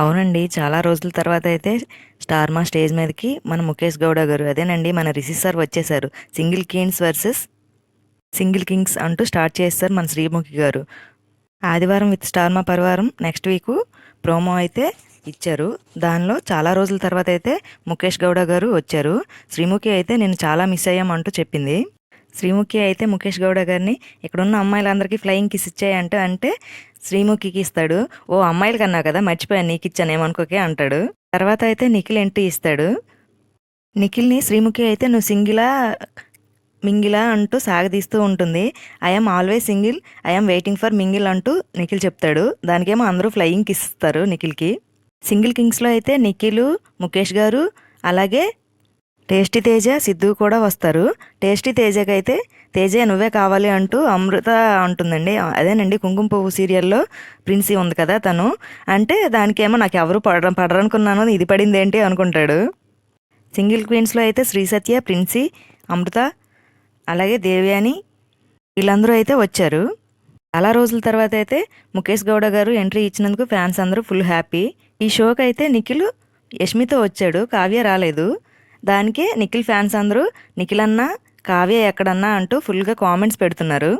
అవునండి. చాలా రోజుల తర్వాత అయితే స్టార్ మా స్టేజ్ మీదకి మన ముఖేష్ గౌడ గారు. అదేనండి మన రిషి సార్ వచ్చేసారు. Single kings versus single kings అంటూ స్టార్ట్ చేస్తారు మన శ్రీముఖి గారు. ఆదివారం విత్ స్టార్ మా పరివారం నెక్స్ట్ వీక్ ప్రోమో అయితే ఇచ్చారు. దానిలో చాలా రోజుల తర్వాత అయితే ముఖేష్ గౌడ గారు వచ్చారు. శ్రీముఖి అయితే నేను చాలా మిస్ అయ్యాం అంటూ చెప్పింది. శ్రీముఖి అయితే ముఖేష్ గౌడ గారిని ఇక్కడున్న అమ్మాయిలందరికీ ఫ్లయింగ్ కిస్ ఇచ్చాయంటే అంటే శ్రీముఖికి ఇస్తాడు. ఓ అమ్మాయిలు కన్నా కదా మర్చిపోయాను నీకు ఇచ్చాను ఏమనుకోకే అంటాడు. తర్వాత అయితే నిఖిల్ ఎంట్రీ ఇస్తాడు. నిఖిల్ని శ్రీముఖి అయితే నువ్వు సింగిలా మింగిలా అంటూ సాగదీస్తూ ఉంటుంది. I'm always single I'm waiting for mingle అంటూ నిఖిల్ చెప్తాడు. దానికేమో అందరూ ఫ్లయింగ్ కిస్ ఇస్తారు నిఖిల్కి. సింగిల్ కింగ్స్లో అయితే నిఖిల్ ముఖేష్ గారు అలాగే టేస్టీ తేజ సిద్ధు కూడా వస్తారు. టేస్టీ తేజకైతే అయితే తేజ నువ్వే కావాలి అంటూ అమృత అంటుందండి. అదేనండి కుంకుమ పువ్వు సీరియల్లో ప్రిన్సీ ఉంది కదా తను. అంటే దానికేమో నాకు ఎవరు పడ పడరనుకున్నాను ఇది పడింది ఏంటి అనుకుంటాడు. సింగిల్ క్వీన్స్లో అయితే శ్రీ సత్య ప్రిన్సీ అమృత అలాగే దేవ్యాని వీళ్ళందరూ అయితే వచ్చారు. చాలా రోజుల తర్వాత అయితే ముఖేష్ గౌడ గారు ఎంట్రీ ఇచ్చినందుకు ఫ్యాన్స్ అందరూ ఫుల్ హ్యాపీ. ఈ షోకి అయితే నిఖిల్ యష్మితో వచ్చాడు కావ్య రాలేదు. దానికే నిఖిల్ ఫ్యాన్స్ అందరూ నిఖిల్ అన్న కావ్య ఎక్కడన్నా అంటూ ఫుల్గా కామెంట్స్ పెడుతున్నారు.